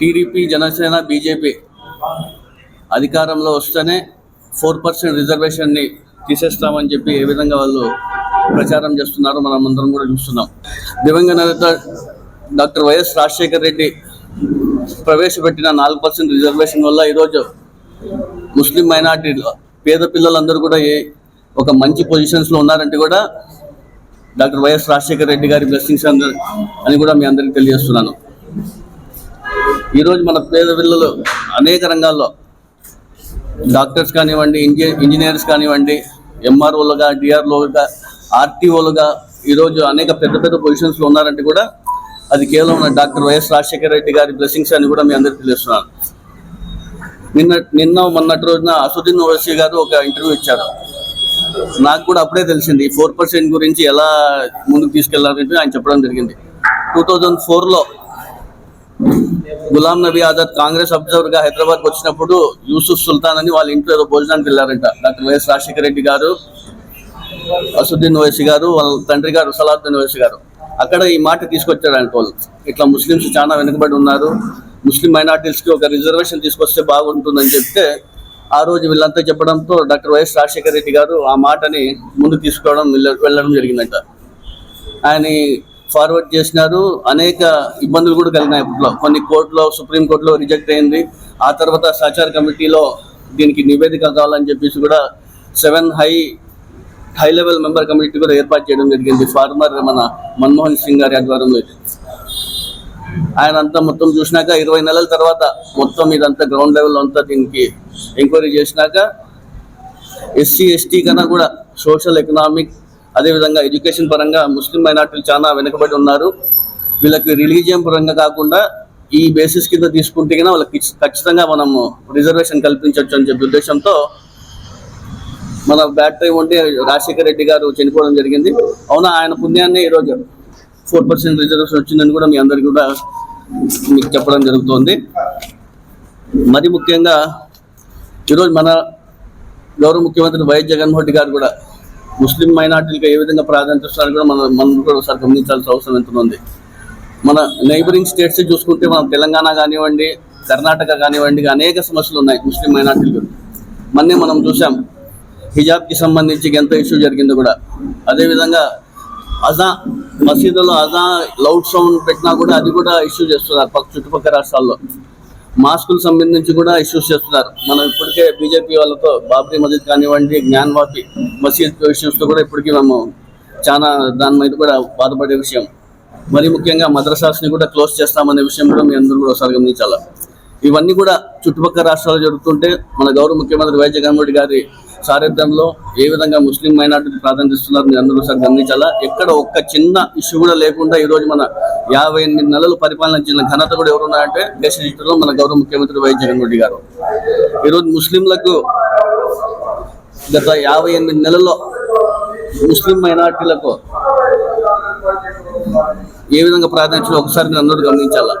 TDP Janasena BJP అధికారంలో వస్తేనే four percent రిజర్వేషన్ని తీసేస్తామని చెప్పి ఏ విధంగా వాళ్ళు ప్రచారం చేస్తున్నారో మనం అందరం కూడా చూస్తున్నాం. దివంగత నేత డాక్టర్ వైఎస్ రాజశేఖర్ రెడ్డి ప్రవేశపెట్టిన నాలుగు పర్సెంట్ రిజర్వేషన్ వల్ల ఈరోజు ముస్లిం మైనార్టీలు పేద పిల్లలందరూ కూడా ఏ ఒక మంచి పొజిషన్స్లో ఉన్నారంటే కూడా డాక్టర్ వైఎస్ రాజశేఖర రెడ్డి గారి బ్లెస్సింగ్స్ అని కూడా మీ అందరికీ తెలియజేస్తున్నాను. ఈరోజు మన పేద పిల్లలు అనేక రంగాల్లో డాక్టర్స్ కానివ్వండి ఇంజ ఇంజనీర్స్ కానివ్వండి ఎంఆర్ఓలుగా డిఆర్ఓలుగా ఆర్టీఓలుగా ఈరోజు అనేక పెద్ద పెద్ద పొజిషన్స్లో ఉన్నారంటే కూడా అది కేవలం డాక్టర్ వైఎస్ రాజశేఖర రెడ్డి గారి బ్లెస్సింగ్స్ అని కూడా మీ అందరికీ తెలుస్తున్నాను. నిన్న నిన్న మొన్నటి రోజున అసుద్దీన్ ఓవైసీ గారు ఒక ఇంటర్వ్యూ ఇచ్చారు. నాకు కూడా అప్పుడే తెలిసింది ఫోర్ పర్సెంట్ గురించి ఎలా ముందుకు తీసుకెళ్ళారంటే ఆయన చెప్పడం జరిగింది. టూ థౌజండ్ ఫోర్లో గులాం నబీ ఆజాద్ కాంగ్రెస్ అబ్జర్వర్గా హైదరాబాద్ వచ్చినప్పుడు యూసుఫ్ సుల్తాన్ అని వాళ్ళ ఇంట్లో ఏదో భోజనానికి వెళ్ళారంట. డాక్టర్ వైఎస్ రాజశేఖర రెడ్డి గారు అసుద్దీన్ ఓవైసీ గారు వాళ్ళ తండ్రి గారు సలాద్దీన్ ఓవైసీ గారు. అక్కడ ఈ మాట తీసుకొచ్చారంట వాళ్ళు ఇట్లా ముస్లిమ్స్ చాలా వెనుకబడి ఉన్నారు. ముస్లిం మైనార్టీస్కి ఒక రిజర్వేషన్ తీసుకొస్తే బాగుంటుందని చెప్తే ఆ రోజు వీళ్ళంతా చెప్పడంతో డాక్టర్ వైఎస్ రాజశేఖర రెడ్డి గారు ఆ మాటని ముందు తీసుకోవడం వెళ్ళ- వెళ్ళడం జరిగిందంట. ఆయన ఫార్వర్డ్ చేసినారు. అనేక ఇబ్బందులు కూడా కలిగినాయి అప్పట్లో కొన్ని కోర్టులో సుప్రీం కోర్టులో రిజెక్ట్ అయింది. ఆ తర్వాత సహచార కమిటీలో దీనికి నివేదిక కావాలని చెప్పేసి కూడా seven high high level member committee కూడా ఏర్పాటు చేయడం జరిగింది. ఫార్మర్ మన మన్మోహన్ సింగ్ గారి ఆధ్వర్యంలో. ఆయన అంతా మొత్తం చూసినాక ఇరవై నెలల తర్వాత మొత్తం ఇదంతా గ్రౌండ్ లెవెల్ అంతా దీనికి ఎంక్వైరీ చేసినాక ఎస్సీ ఎస్టీ కన్నా కూడా సోషల్ ఎకనామిక్ అదేవిధంగా ఎడ్యుకేషన్ పరంగా ముస్లిం మైనార్టీలు చాలా వెనుకబడి ఉన్నారు. వీళ్ళకి రిలీజియన్ పరంగా కాకుండా ఈ బేసిస్ కింద తీసుకుంటే కన్నా వాళ్ళకి ఖచ్చితంగా మనం రిజర్వేషన్ కల్పించవచ్చు అని చెప్పే ఉద్దేశంతో మన బ్యాటరీ ఉండి ఉంటే రాజశేఖర రెడ్డి గారు చనిపోవడం జరిగింది. అవునా ఆయన పుణ్యాన్ని ఈరోజు ఫోర్ పర్సెంట్ రిజర్వేషన్ వచ్చిందని కూడా మీ అందరికీ కూడా మీకు చెప్పడం జరుగుతుంది. మరి ముఖ్యంగా ఈరోజు మన గౌరవ ముఖ్యమంత్రి వైఎస్ జగన్మోహన్ రెడ్డి గారు కూడా ముస్లిం మైనార్టీలకు ఏ విధంగా ప్రాధాన్యత ఇస్తున్నారో కూడా మనం మనం కూడా ఒకసారి గమనించాల్సిన అవసరం ఎంత ఉంది మన నైబరింగ్ స్టేట్స్ చూసుకుంటే మనం తెలంగాణ కానివ్వండి కర్ణాటక కానివ్వండి అనేక సమస్యలు ఉన్నాయి ముస్లిం మైనార్టీలకు మొన్నే మనం చూసాం హిజాబ్కి సంబంధించి ఎంత ఇష్యూ జరిగిందో కూడా. అదేవిధంగా అజా మసీదులో అజా లౌడ్ సౌండ్ పెట్టినా కూడా అది కూడా ఇష్యూ చేస్తున్నారు పక్క చుట్టుపక్కల రాష్ట్రాల్లో. మాస్కులకు సంబంధించి కూడా ఇష్యూస్ చేస్తున్నారు. మనం ఇప్పటికే బీజేపీ వాళ్ళతో బాబ్రీ మసీద్ కానివ్వండి జ్ఞాన్వాపి మసీద్ ఇష్యూస్తో కూడా ఇప్పటికీ మేము చాలా దాని మీద కూడా బాధపడే విషయం. మరి ముఖ్యంగా మద్రసాస్ని కూడా క్లోజ్ చేస్తామనే విషయం కూడా మీ అందరూ కూడా ఒకసారి గమనించాలి? ఇవన్నీ కూడా చుట్టుపక్కల రాష్ట్రాలు జరుగుతుంటే మన గౌరవ ముఖ్యమంత్రి వైఎస్ జగన్మోహన్ గారి సారథ్యంలో ఏ విధంగా ముస్లిం మైనార్టీకి ప్రాధాన్యత ఇస్తున్నారు మీరు అందరూ సార్ గమనించాలా? ఎక్కడ ఒక్క చిన్న ఇష్యూ కూడా లేకుండా ఈరోజు మన యాభై ఎనిమిది నెలలు పరిపాలించిన ఘనత కూడా ఎవరున్నారంటే దేశ చరిత్రలో మన గౌరవ ముఖ్యమంత్రి వైఎస్ జగన్మోహన్ గారు. ఈరోజు ముస్లింలకు గత యాభై ఎనిమిది నెలల్లో ముస్లిం మైనార్టీలకు ఏ విధంగా ప్రాధాన్యత ఒకసారి మీరు అందరూ గమనించాలా?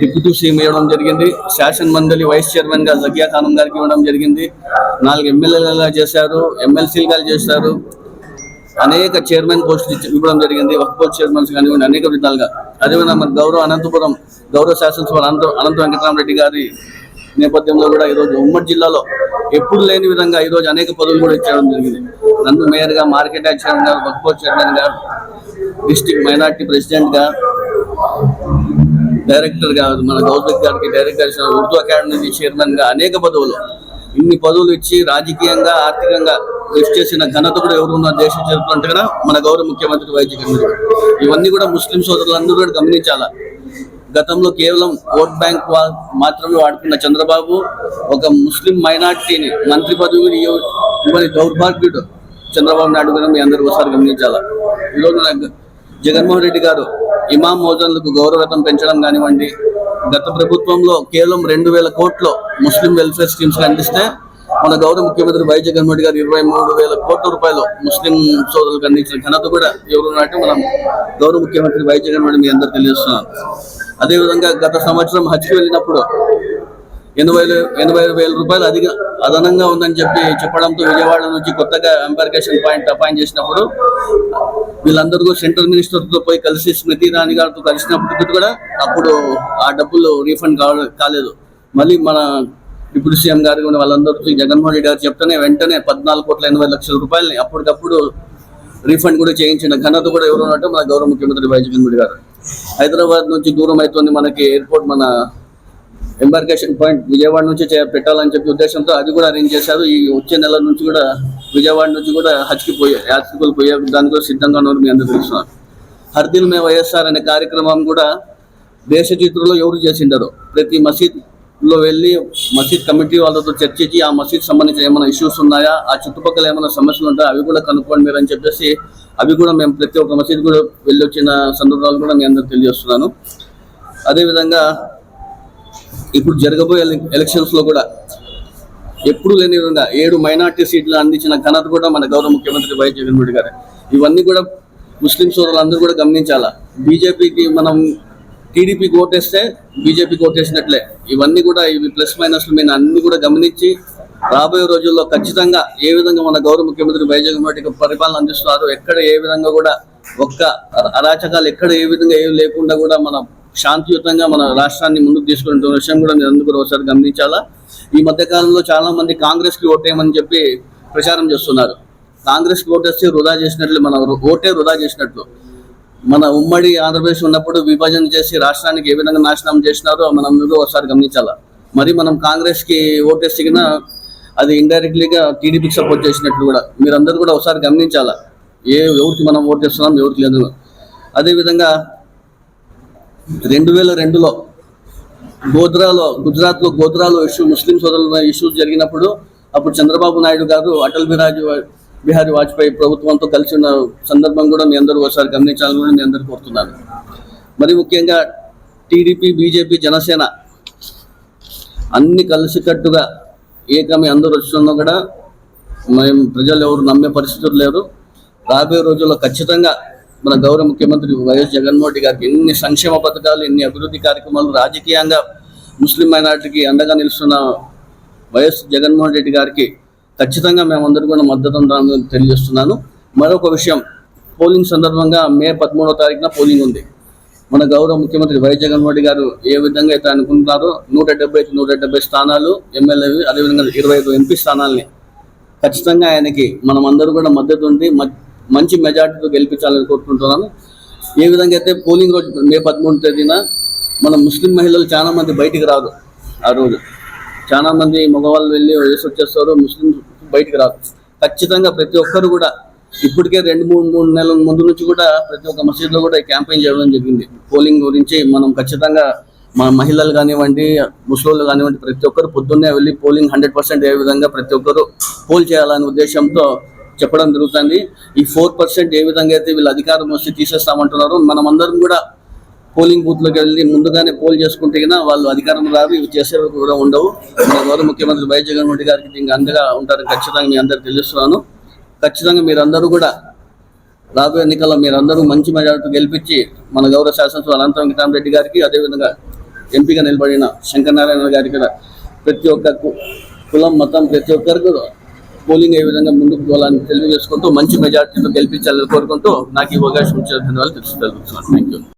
డిప్యూటీ సీఎం ఇవ్వడం జరిగింది. శాసన మండలి వైస్ చైర్మన్గా ఖానం గారికి ఇవ్వడం జరిగింది. నాలుగు ఎమ్మెల్యేలుగా చేశారు ఎమ్మెల్సీలుగా చేశారు. అనేక చైర్మన్ పోస్టులు ఇవ్వడం జరిగింది. వక్ బోర్డ్ చైర్మన్స్ కానివ్వండి అనేక విధాలుగా. అదేవిధంగా మన గౌరవ అనంతపురం గౌరవ శాసనసభ అనంత అనంత వెంకటరామరెడ్డి గారి నేపథ్యంలో కూడా ఈరోజు ఉమ్మడి జిల్లాలో ఎప్పుడు లేని విధంగా ఈరోజు అనేక పదవులు కూడా ఇచ్చడం జరిగింది. నందు మేయర్గా మార్కెట్ యార్డ్ చైర్మన్ గారు వక్ బోర్డ్ చైర్మన్ గారు డిస్టిక్ మైనార్టీ ప్రెసిడెంట్గా డైరెక్టర్గా మన గౌతమ్ గారికి డైరెక్టర్ ఉర్దూ అకాడమీ చైర్మన్గా అనేక పదవులు. ఇన్ని పదవులు ఇచ్చి రాజకీయంగా ఆర్థికంగా కృషి చేసిన ఘనత కూడా ఎవరు ఉన్న దేశ కదా మన గౌరవ ముఖ్యమంత్రి వైద్య జగన్మోహన్ ఇవన్నీ కూడా ముస్లిం సోదరులందరూ కూడా గమనించాలా? గతంలో కేవలం ఓట్ బ్యాంక్ మాత్రమే వాడుకున్న చంద్రబాబు ఒక ముస్లిం మైనార్టీని మంత్రి పదవిని ఇవ్వని దౌర్భాగ్యుడు చంద్రబాబు నాయుడు గారు మీ అందరూ ఒకసారి గమనించాలా? ఈరోజు జగన్మోహన్ రెడ్డి గారు ఇమాం మోజన్లకు గౌరవతం పెంచడం కానివ్వండి గత ప్రభుత్వంలో కేవలం రెండు వేల కోట్లు ముస్లిం వెల్ఫేర్ స్కీమ్స్ అందిస్తే మన గౌరవ ముఖ్యమంత్రి వై జగన్మోహన్ రెడ్డి గారు ఇరవై మూడు వేల కోట్ల రూపాయలు ముస్లిం సోదరులకు అందించిన ఘనత కూడా ఎవరు మనం గౌరవ ముఖ్యమంత్రి వై జగన్మోహన్ రెడ్డి మీ అందరూ తెలియజేస్తున్నాం అదేవిధంగా గత సంవత్సరం హజ్కి వెళ్ళినప్పుడు ఎనభై ఎనభై వేల రూపాయలు అధిక అదనంగా ఉందని చెప్పి చెప్పడంతో విజయవాడ నుంచి కొత్తగా ఎంబార్కేషన్ పాయింట్ అపాయింట్ చేసినప్పుడు వీళ్ళందరూ సెంట్రల్ మినిస్టర్తో పోయి కలిసి స్మృతి ఇరానీ గారితో కలిసినప్పుడు కూడా అప్పుడు ఆ డబ్బులు రీఫండ్ కావ- కాలేదు. మళ్ళీ మన డిప్యూటీ సీఎం గారు కూడా వాళ్ళందరితో జగన్మోహన్ రెడ్డి గారు చెప్తేనే వెంటనే పద్నాలుగు కోట్ల ఎనభై లక్షల రూపాయలని అప్పటికప్పుడు రీఫండ్ కూడా చేయించిన ఘనత కూడా ఎవరు ఉన్నట్టు మన గౌరవ ముఖ్యమంత్రి వై జగన్ రెడ్డి గారు. హైదరాబాద్ నుంచి దూరం అవుతుంది మనకి ఎయిర్పోర్ట్ మన ఎంబార్కేషన్ పాయింట్ విజయవాడ నుంచి చే- పెట్టాలని చెప్పి ఉద్దేశంతో అది కూడా అరేంజ్ చేశారు. ఈ వచ్చే నెల నుంచి కూడా విజయవాడ నుంచి కూడా హజ్కి పోయే యాత్రికులు పోయే దానికి సిద్ధంగా ఉన్నారు మీ అందరూ తెలుస్తున్నారు హర్దిల్ మే వైఎస్ఆర్ అనే కార్యక్రమం కూడా దేశ చరిత్రలో ఎవరు చేసిండరు ప్రతి మసీద్లో వెళ్ళి మసీద్ కమిటీ వాళ్ళతో చర్చించి ఆ మసీద్ సంబంధించిన ఏమైనా ఇష్యూస్ ఉన్నాయా ఆ చుట్టుపక్కల ఏమైనా సమస్యలు ఉంటాయా అవి కూడా కనుక్కోండి మీరు అని చెప్పేసి అవి కూడా మేము ప్రతి ఒక్క మసీద్ కూడా వెళ్ళి వచ్చిన సందర్భాలు కూడా మీ అందరూ తెలియజేస్తున్నాను. అదేవిధంగా ఇప్పుడు జరగబోయే ఎలక్షన్స్లో కూడా ఎప్పుడు లేని విధంగా ఏడు మైనార్టీ సీట్లు అందించిన ఘనత కూడా మన గౌరవ ముఖ్యమంత్రి వైఎస్ జగన్మోహన్ రెడ్డి గారు. ఇవన్నీ కూడా ముస్లిం సోదరులందరూ కూడా గమనించాలా? బీజేపీకి మనం టీడీపీ ఓటేస్తే బీజేపీకి ఓటేసినట్లే. ఇవన్నీ కూడా ఇవి ప్లస్ మైనస్లు మేము అన్ని కూడా గమనించి రాబోయే రోజుల్లో ఖచ్చితంగా ఏ విధంగా మన గౌరవ ముఖ్యమంత్రి వైఎస్ జగన్మోహన్ పరిపాలన అందిస్తున్నారు ఎక్కడ ఏ విధంగా కూడా ఒక్క అరాచకాలు ఎక్కడ ఏ విధంగా ఏమి లేకుండా కూడా మన శాంతియుతంగా మన రాష్ట్రాన్ని ముందుకు తీసుకుంటున్న విషయం కూడా మీరు అందరూ కూడా ఒకసారి గమనించాలా? ఈ మధ్యకాలంలో చాలామంది చాలా మంది ఓటేయమని చెప్పి ప్రచారం చేస్తున్నారు. కాంగ్రెస్ ఓటేస్తే వృధా చేసినట్లు మన ఓటే వృధా చేసినట్లు. మన ఉమ్మడి ఆంధ్రప్రదేశ్ ఉన్నప్పుడు విభజన చేసి రాష్ట్రానికి ఏ విధంగా నాశనం చేసినారో మనం అందరూ ఒకసారి గమనించాలా? మరి మనం కాంగ్రెస్కి కి అది ఇండైరెక్ట్లీగా టీడీపీకి సపోర్ట్ చేసినట్లు కూడా మీరందరూ కూడా ఒకసారి గమనించాలా? ఏ ఎవరికి మనం ఓటేస్తున్నాం ఎవరికి లేదు అదేవిధంగా రెండు వేల రెండులో గోధ్రాలో గుజరాత్లో గోధ్రాలో ఇష్యూ ముస్లిం సోదరుల ఇష్యూస్ జరిగినప్పుడు అప్పుడు చంద్రబాబు నాయుడు గారు అటల్ బిహారీ బిహారీ వాజ్పేయి ప్రభుత్వంతో కలిసి ఉన్న సందర్భం కూడా మీ అందరూ ఒకసారి గమనించాలని కూడా మీ అందరూ కోరుతున్నాను. మరి ముఖ్యంగా టీడీపీ బీజేపీ జనసేన అన్ని కలిసికట్టుగా ఏకమి అందరూ వచ్చినా కూడా మేము ప్రజలు ఎవరు నమ్మే పరిస్థితులు లేరు. రాబోయే రోజుల్లో ఖచ్చితంగా మన గౌరవ ముఖ్యమంత్రి వైఎస్ జగన్మోహన్ రెడ్డి గారికి ఎన్ని సంక్షేమ పథకాలు ఎన్ని అభివృద్ధి కార్యక్రమాలు రాజకీయంగా ముస్లిం మైనార్టీకి అండగా నిలుస్తున్న వైఎస్ జగన్మోహన్ రెడ్డి గారికి ఖచ్చితంగా మేమందరూ కూడా మద్దతు ఉండాలని తెలియజేస్తున్నాను. మరొక విషయం పోలింగ్ సందర్భంగా మే పదమూడవ తారీఖున పోలింగ్ ఉంది. మన గౌరవ ముఖ్యమంత్రి వైఎస్ జగన్మోహన్ రెడ్డి గారు ఏ విధంగా అయితే అనుకుంటున్నారో నూట డెబ్బై నూట డెబ్బై స్థానాలు ఎమ్మెల్యేవి అదేవిధంగా ఇరవై ఐదు ఎంపీ స్థానాల్ని ఖచ్చితంగా ఆయనకి మనం అందరూ కూడా మద్దతు ఉండి మ- మంచి మెజార్టీతో గెలిపించాలని కోరుకుంటున్నాను. ఏ విధంగా అయితే పోలింగ్ రోజు మే పదమూడు తేదీన మన ముస్లిం మహిళలు చాలా మంది బయటికి రారు ఆ రోజు. చాలా మంది మగవాళ్ళు వెళ్ళి వేసి వచ్చేస్తారు ముస్లిం బయటికి రారు. ఖచ్చితంగా ప్రతి ఒక్కరు కూడా ఇప్పటికే రెండు మూడు మూడు నెలల ముందు నుంచి కూడా ప్రతి ఒక్క మసీదులో కూడా క్యాంపెయిన్ చేయడం జరిగింది. పోలింగ్ గురించి మనం ఖచ్చితంగా మన మహిళలు కానివ్వండి ముస్లింలు కానివ్వండి ప్రతి ఒక్కరు పొద్దున్నే వెళ్ళి పోలింగ్ హండ్రెడ్ పర్సెంట్ ఏ విధంగా ప్రతి ఒక్కరు పోల్ చేయాలనే ఉద్దేశంతో చెప్పడం జరుగుతుంది. ఈ ఫోర్ పర్సెంట్ ఏ విధంగా అయితే వీళ్ళు అధికారం వస్తే తీసేస్తామంటున్నారో మనమందరం కూడా పోలింగ్ బూత్లోకి వెళ్ళి ముందుగానే పోల్ చేసుకుంటే గినా వాళ్ళు అధికారం రాదు ఇవి చేసే కూడా ఉండవు. మన గౌరవ ముఖ్యమంత్రి వైఎస్ జగన్మోహన్ రెడ్డి గారికి దీనికి అందగా ఉంటారని ఖచ్చితంగా మీ అందరికి తెలుస్తున్నాను. ఖచ్చితంగా మీరందరూ కూడా రాబోయే ఎన్నికల్లో మీరందరూ మంచి మెజార్టీ గెలిపించి మన గౌరవ శాసనసభ అనంతరం రెడ్డి గారికి అదేవిధంగా ఎంపీగా నిలబడిన శంకర్ నారాయణ గారికి కూడా ప్రతి ఒక్క కులం మతం ప్రతి ఒక్కరికి పోలింగ్ ఏ విధంగా ముందుకు పోవాలని తెలియజేసుకుంటూ మంచి మెజార్టీతో గెలిపించాలని కోరుకుంటూ నాకు ఈ అవకాశం ఇచ్చిన ధన్యవాదాలు తెలుసు థ్యాంక్ యూ